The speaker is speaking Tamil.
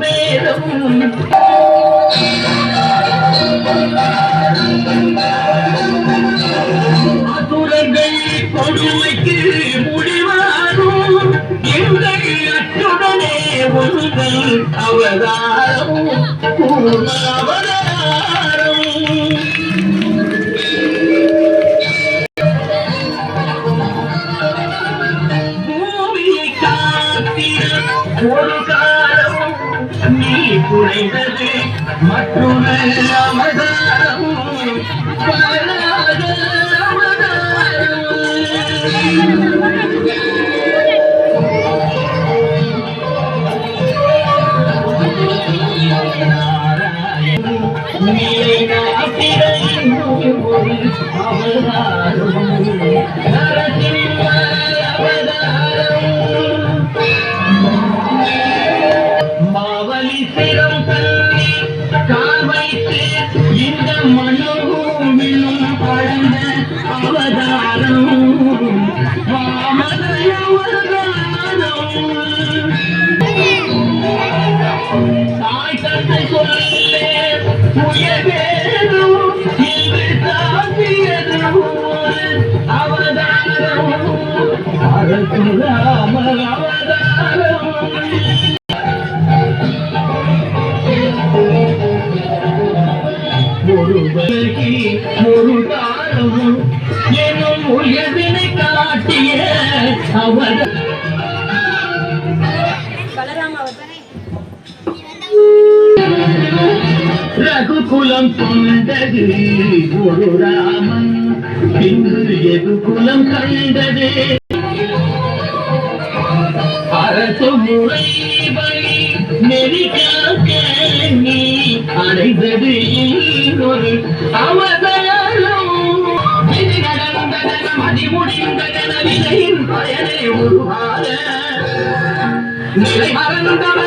வேதம் அசுரர்கள் கொடுமைக்கு முடிவாகும். எங்கள் அச்சுடனே ஒன்றுகள் அவதாரம் அவதாரம் பூமியை காத்திட ஒரு குறைந்தது மற்றொரு அவதாரம் வராத அவதாரம். நீலை நாட்டிட இன்னும் ஒரு அவதாரம் மனோவிலும் அவதாரம். அவதாரம் சொல்லே இன்று தாக்கியதும் அவதாரம் அரசுராம ஒருவருக்கு ஒரு தாரம் எனும் உயர்வினை காட்டிய அவர் ரகுகுலம் கொண்டது ஒரு ராமன் பின்பு எது குலம் கண்டது அரசு முறை வழி நெறி காக்க நீ அடைந்தது. இன்னொரு அவதாரம். இது நடந்ததன மதி விதையின் பயனை உருவாத நிலை மறந்தவரும்